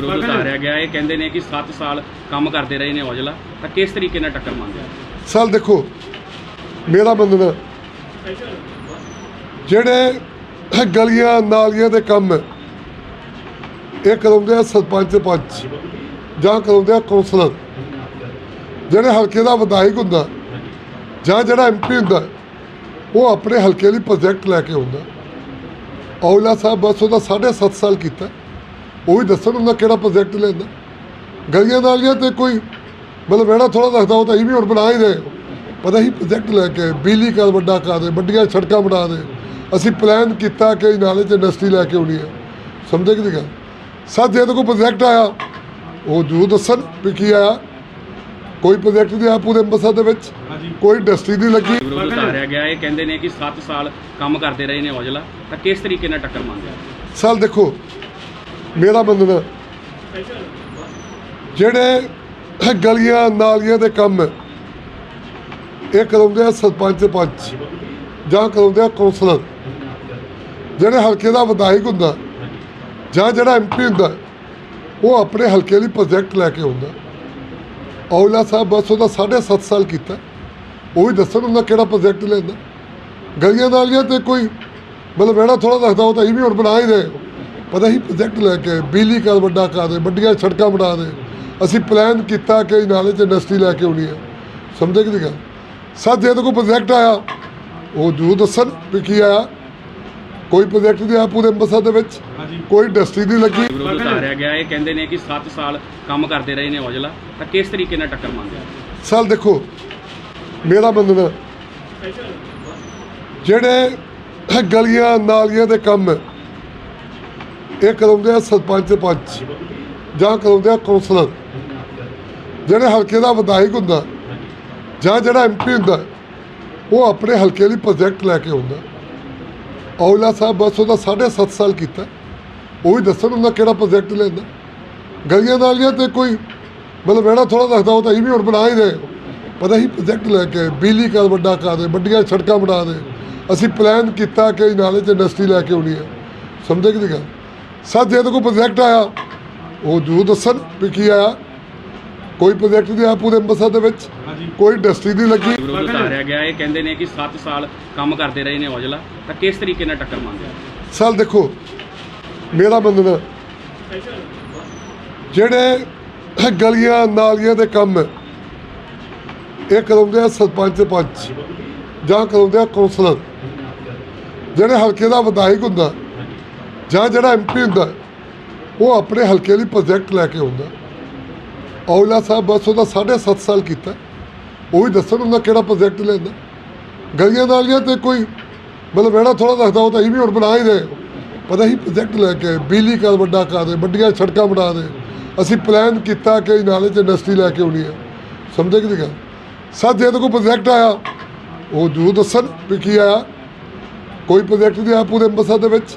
ਵਿਰੁੱਧ ਉਤਾਰਿਆ ਗਿਆ। ਇਹ ਕਹਿੰਦੇ ਨੇ ਕਿ 7 ਸਾਲ ਕੰਮ ਕਰਦੇ ਰਹੇ ਨੇ ਔਜਲਾ। ਤਾਂ ਕਿਸ ਤਰੀਕੇ ਨਾਲ ਟੱਕਰ ਮੰਨਦੇ ਸਰ ਦੇਖੋ ਮੇਰਾ ਮੰਨਣਾ ਜਿਹੜੇ ਗਲੀਆਂ ਨਾਲੀਆਂ ਦੇ ਕੰਮ ਇਹ ਕਰਾਉਂਦੇ ਆ ਸਰਪੰਚ ਪੰਚ ਜਾਂ ਕਰਾਉਂਦੇ ਆ ਕੌਂਸਲਰ ਜਿਹੜੇ ਹਲਕੇ ਦਾ ਵਿਧਾਇਕ ਹੁੰਦਾ ਜਾਂ ਜਿਹੜਾ ਐਮਪੀ ਹੁੰਦਾ ਉਹ ਆਪਣੇ ਹਲਕੇ ਲਈ ਪ੍ਰੋਜੈਕਟ ਲੈ ਕੇ ਆਉਂਦਾ। ਔਲਾ ਸਾਹਿਬ ਬਸ ਉਹਦਾ 7.5 ਸਾਲ ਕੀਤਾ। ਉਹ ਵੀ ਦੱਸਣ ਹੁੰਦਾ ਕਿਹੜਾ ਪ੍ਰੋਜੈਕਟ ਲੈਂਦਾ। ਗਲੀਆਂ ਨਾਲੀਆਂ ਤੇ ਕੋਈ ਮਤਲਬ ਵੇੜਾ ਥੋੜਾ ਦੱਸਦਾ ਉਹ ਤਾਂ ਇਹ ਵੀ ਹੁਣ ਬਣਾ ਹੀ ਰਹੇ ਪਤਾ ਹੀ ਪ੍ਰੋਜੈਕਟ ਲੈ ਕੇ ਬਿਜਲੀ ਘਰ ਵੱਡਾ ਕਰ ਦੇ ਵੱਡੀਆਂ ਸੜਕਾਂ ਬਣਾ ਦੇ। ਅਸੀਂ ਪਲਾਨ ਕੀਤਾ ਕਿ ਨਾਲੇ 'ਚ ਇੰਡਸਟਰੀ ਲੈ ਕੇ ਆਉਣੀ ਹੈ। ਸਮਝੇ ਕਿ ਗੱਲ? ਸੱਚ ਜੇ ਕੋਈ ਪ੍ਰੋਜੈਕਟ ਆਇਆ ਉਹ ਜ਼ਰੂਰ ਦੱਸਣ ਵੀ ਕੀ ਆਇਆ। ਕੋਈ ਪ੍ਰੋਜੈਕਟ ਨਹੀਂ ਆਇਆ ਪੂਰੇ ਅੰਮ੍ਰਿਤਸਰ ਦੇ ਵਿੱਚ। ਕੋਈ ਇੰਡਸਟਰੀ ਨਹੀਂ ਲੱਗੀ। ਵਿਰੁੱਧ ਉਤਾਰਿਆ ਗਿਆ ਇਹ ਕਹਿੰਦੇ ਨੇ ਕਿ 7 ਸਾਲ ਕੰਮ ਕਰਦੇ ਰਹੇ ਨੇ ਔਜਲਾ। ਤਾਂ ਕਿਸ ਤਰੀਕੇ ਨਾਲ ਟੱਕਰ ਮੰਨਦੇ ਆ ਸਰ ਦੇਖੋ ਮੇਰਾ ਮੰਨਣਾ ਜਿਹੜੇ ਗਲੀਆਂ ਨਾਲੀਆਂ ਦੇ ਕੰਮ ਇਹ ਕਰਾਉਂਦੇ ਆ ਸਰਪੰਚ ਪੰਚ, ਜਾਂ ਕਰਾਉਂਦੇ ਆ ਕੌਂਸਲਰ, ਜਿਹੜੇ ਹਲਕੇ ਦਾ ਵਿਧਾਇਕ ਹੁੰਦਾ, ਜਾਂ ਜਿਹੜਾ ਐਮਪੀ ਹੁੰਦਾ, ਉਹ ਆਪਣੇ ਹਲਕੇ ਲਈ ਪ੍ਰੋਜੈਕਟ ਲੈ ਕੇ ਆਉਂਦਾ। ਔਲਾ ਸਾਹਿਬ ਬਸ ਉਹਦਾ 7.5 ਸਾਲ ਕੀਤਾ। ਉਹ ਵੀ ਦੱਸਣ ਹੁੰਦਾ ਕਿਹੜਾ ਪ੍ਰੋਜੈਕਟ ਲੈਂਦਾ। ਗਲੀਆਂ ਨਾਲੀਆਂ ਤੇ ਕੋਈ ਮਤਲਬ ਵੇੜਾ ਥੋੜਾ ਦੱਸਦਾ, ਉਹ ਤਾਂ ਇਹ ਵੀ ਹੁਣ ਬਣਾ ਹੀ ਰਹੇ ਪਤਾ ਹੀ ਪ੍ਰੋਜੈਕਟ ਲੈ ਕੇ ਬਿਜਲੀ ਘਰ ਵੱਡਾ ਕਰ ਦੇ ਵੱਡੀਆਂ ਸੜਕਾਂ ਬਣਾ ਦੇ। ਅਸੀਂ ਪਲਾਨ ਕੀਤਾ ਕਿ ਨਾਲੇ 'ਚ ਇੰਡਸਟਰੀ ਲੈ ਕੇ ਆਉਣੀ ਹੈ ਸਮਝੇ ਕਿ ਨਹੀਂ ਗੱਲ? ਸੱਚ ਜੇ ਕੋਈ ਪ੍ਰੋਜੈਕਟ ਆਇਆ ਉਹ ਜ਼ਰੂਰ ਦੱਸਣ ਵੀ ਕੀ ਆਇਆ। ਕੋਈ ਪ੍ਰੋਜੈਕਟ ਨਹੀਂ ਆਇਆ ਪੂਰੇ ਅੰਮ੍ਰਿਤਸਰ ਦੇ ਵਿੱਚ। ਕੋਈ ਇੰਡਸਟਰੀ ਨਹੀਂ ਲੱਗੀ। ਵਿਰੁੱਧ ਉਤਾਰਿਆ ਗਿਆ। ਇਹ ਕਹਿੰਦੇ ਨੇ ਕਿ 7 ਸਾਲ ਕੰਮ ਕਰਦੇ ਰਹੇ ਨੇ ਔਜਲਾ। ਤਾਂ ਕਿਸ ਤਰੀਕੇ ਨਾਲ ਟੱਕਰ ਮੰਨਦੇ ਆ ਸਰ ਦੇਖੋ ਮੇਰਾ ਮੰਨਣਾ ਜਿਹੜੇ ਗਲੀਆਂ ਨਾਲੀਆਂ ਦੇ ਕੰਮ ਇਹ ਕਰਾਉਂਦੇ ਆ? ਸਰਪੰਚ ਪੰਚ। ਜਾਂ ਕਰਾਉਂਦੇ ਆ? ਕੌਂਸਲਰ। ਜਿਹੜੇ ਹਲਕੇ ਦਾ ਵਿਧਾਇਕ ਹੁੰਦਾ, ਜਾਂ ਜਿਹੜਾ ਐਮਪੀ ਹੁੰਦਾ, ਉਹ ਆਪਣੇ ਹਲਕੇ ਲਈ ਪ੍ਰੋਜੈਕਟ ਲੈ ਕੇ ਆਉਂਦਾ। ਔਲਾ ਸਾਹਿਬ ਬਸ ਉਹਦਾ 7.5 ਸਾਲ ਕੀਤਾ। ਉਹ ਵੀ ਦੱਸਣ ਹੁੰਦਾ ਕਿਹੜਾ ਪ੍ਰੋਜੈਕਟ ਲੈਂਦਾ। ਗਲੀਆਂ ਨਾਲੀਆਂ ਤੇ ਕੋਈ ਮਤਲਬ ਵੇੜਾ ਥੋੜਾ ਦੱਸਦਾ ਉਹ ਤਾਂ ਇਹ ਵੀ ਹੁਣ ਬਣਾ ਹੀ ਰਹੇ। ਪਤਾ ਹੀ ਪ੍ਰੋਜੈਕਟ ਲੈ ਕੇ ਬਿਜਲੀ ਕਰ ਵੱਡਾ ਕਰ ਦੇ, ਵੱਡੀਆਂ ਸੜਕਾਂ ਬਣਾ ਦੇ। ਅਸੀਂ ਪਲਾਨ ਕੀਤਾ ਕਿ ਨਾਲੇ 'ਚ ਇੰਡਸਟਰੀ ਲੈ ਕੇ ਆਉਣੀ ਹੈ। ਸਮਝੇ ਕਿ ਨਹੀਂ ਗੱਲ? ਸੱਚ ਜੇ ਤਾਂ ਕੋਈ ਪ੍ਰੋਜੈਕਟ ਆਇਆ ਉਹ ਜ਼ਰੂਰ ਦੱਸਣ ਵੀ ਕੀ ਆਇਆ। ਕੋਈ ਪ੍ਰੋਜੈਕਟ ਨਹੀਂ ਆਇਆ ਪੂਰੇ ਅੰਮ੍ਰਿਤਸਰ ਦੇ ਵਿੱਚ। ਕੋਈ ਇੰਡਸਟਰੀ ਨਹੀਂ ਲੱਗੀ। ਵਿਰੁੱਧ ਉਤਾਰਿਆ ਗਿਆ ਇਹ ਕਹਿੰਦੇ ਨੇ ਕਿ 7 ਸਾਲ ਕੰਮ ਕਰਦੇ ਰਹੇ ਨੇ ਔਜਲਾ। ਤਾਂ ਕਿਸ ਤਰੀਕੇ ਨਾਲ ਟੱਕਰ ਮੰਨਦੇ ਆ? ਸਰ ਦੇਖੋ ਮੇਰਾ ਮੰਨਣਾ ਜਿਹੜੇ ਗਲੀਆਂ ਨਾਲੀਆਂ ਦੇ ਕੰਮ ਇਹ ਕਰਾਉਂਦੇ ਆ ਸਰਪੰਚ ਪੰਚ ਜਾਂ ਕਰਾਉਂਦੇ ਆ ਕੌਂਸਲਰ ਜਿਹੜੇ ਹਲਕੇ ਦਾ ਵਿਧਾਇਕ ਹੁੰਦਾ ਜਾਂ ਜਿਹੜਾ ਐਮਪੀ ਹੁੰਦਾ, ਉਹ ਆਪਣੇ ਹਲਕੇ ਲਈ ਪ੍ਰੋਜੈਕਟ ਲੈ ਕੇ ਆਉਂਦਾ। ਔਲਾ ਸਾਹਿਬ ਬਸ ਉਹਦਾ 7.5 ਸਾਲ ਕੀਤਾ। ਉਹ ਵੀ ਦੱਸਣ ਹੁੰਦਾ ਕਿਹੜਾ ਪ੍ਰੋਜੈਕਟ ਲੈਂਦਾ। ਗਲੀਆਂ ਨਾਲੀਆਂ ਤੇ ਕੋਈ ਮਤਲਬ ਵੇੜਾ ਥੋੜਾ ਦੱਸਦਾ, ਉਹ ਤਾਂ ਇਹ ਵੀ ਹੁਣ ਬਣਾ ਹੀ ਰਹੇ ਪਤਾ ਹੀ ਪ੍ਰੋਜੈਕਟ ਲੈ ਕੇ ਬਿਜਲੀ ਘਰ ਵੱਡਾ ਕਰ ਦੇ, ਵੱਡੀਆਂ ਸੜਕਾਂ ਬਣਾ ਦੇ। ਅਸੀਂ ਪਲਾਨ ਕੀਤਾ ਕਿ ਨਾਲੇ 'ਚ ਇੰਡਸਟਰੀ ਲੈ ਕੇ ਆਉਣੀ ਹੈ ਸਮਝੇ ਕਿ ਨਹੀਂ ਗੱਲ? ਸੱਚ ਜੇ ਤਾਂ ਕੋਈ ਪ੍ਰੋਜੈਕਟ ਆਇਆ, ਉਹ ਜ਼ਰੂਰ ਦੱਸਣ ਵੀ ਕੀ ਆਇਆ। ਕੋਈ ਪ੍ਰੋਜੈਕਟ ਨਹੀਂ ਆਇਆ ਪੂਰੇ ਅੰਮ੍ਰਿਤਸਰ ਦੇ ਵਿੱਚ।